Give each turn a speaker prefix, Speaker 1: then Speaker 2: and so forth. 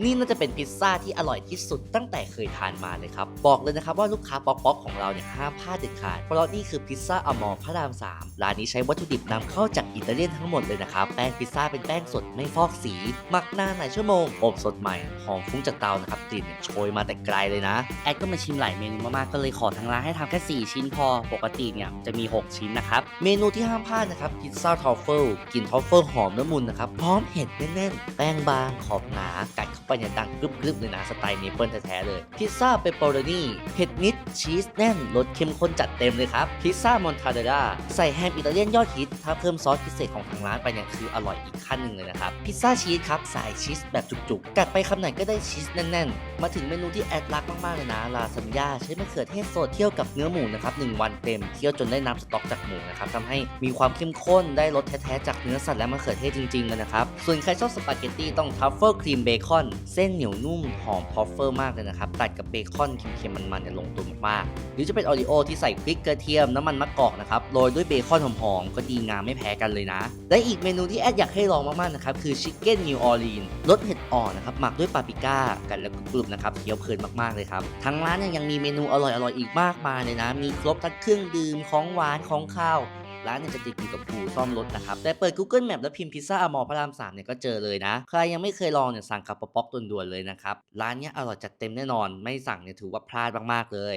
Speaker 1: นี่น่าจะเป็นพิซซ่าที่อร่อยที่สุดตั้งแต่เคยทานมาเลยครับ บอกเลยนะครับว่าลูกค้าป๊อกๆของเราเนี่ยห้ามพลาดเด็ดขาด เพราะนี่คือพิซซ่าอมอพระราม3ร้านนี้ใช้วัตถุดิบนำเข้าจากอิตาเลียนทั้งหมดเลยนะครับ แป้งพิซซ่าเป็นแป้งสดไม่ฟอกสีหมักนานหลายชั่วโมง อบสดใหม่ หอมฟุ้งจากเตานะครับกลิ่นเนี่ยโชยมาแต่ไกลเลยนะ
Speaker 2: แอดก็มาชิมหลายเมนูมากๆก็เลยขอทางร้านให้ทำแค่ 4 ชิ้นพอ ปกติเนี่ยจะมี 6 ชิ้นนะครับ
Speaker 1: เมนูที่ห้ามพลาดนะครับพิซซ่าทอฟเฟิลกลิ่นทอฟเฟิลหอมละมุนนะครับพร้อมเห็ดแน่นๆแป้งบางขอบหนากัดเข้าไปเนี่ยดังกรึบๆเลยนะสไตล์เนเปิลแท้ๆเลย พิซซ่าเปปเปอโรนีเผ็ดนิดชีสแน่นรสเข้มข้นจัดเต็มเลยครับ พิซซ่ามอนทาเดล่าใส่แฮมอิตาเลียนยอดฮิต ถ้าเพิ่มซอสพิเศษของทางร้านไปเนี่ยคืออร่อยอีกขั้นหนึ่งเลยนะครับ พิซซ่าชีสครับใส่ชีสแบบจุกๆ กัดไปคำไหนก็ได้ชีสแน่นๆ มาถึงเมนูที่แอดรักมากๆเลยนะลาซานญ่าใช้มะเขือเทศสดเที่ยวกับเนื้อหมูนะครับหนึ่งวันเต็มเคี่ยวจนได้น้ำสต๊อกจากหมูนะครับทำให้มีความเข้มข้นได้รสแท้ๆจากเนื้อสัตว์และมะเขือเทศจริงๆเลยนะครับส่วนใครชอบสปาเกตตี้ต้องทัฟเฟิลครีมเบคอนเส้นเหนียวนุ่มหอมพอฟเฟอร์มากเลยนะครับ ตัดกับเบคอนเค็มๆมันๆเนี่ยลงตัวมากๆหรือจะเป็นออริโอที่ใส่พริกกระเทียมน้ำมันมะกอกนะครับโรยด้วยเบคอนหอมๆก็ดีงามไม่แพ้กันเลยนะ และอีกเมนูที่แอดอยากให้ลองมากๆนะครับคือชิคเก้นนิวออร์ลีนรสเห็ดอ่อนนะครับหมักด้วยปาปริก้ากันแล้วกรุบๆนะครับเคี้ยวเพลินมากๆเลยครับทางร้านยยังมีเมนูอร่อยๆอีกมากมายเลยนะ มีครบทั้งเครื่องดื่มของหวานของข้าว ร้านเนี่ยจะติดอยู่กับอู่ซ่อมรถนะครับ แต่เปิด Google Map แล้วพิมพ์พิซซ่าอมอพระราม3เนี่ยก็เจอเลยนะ ใครยังไม่เคยลองเนี่ยสั่งกับป๊อกๆด่วนๆเลยนะครับ ร้านเนี้ยอร่อยจัดเต็มแน่นอน ไม่สั่งเนี่ยถือว่าพลาดมากๆเลย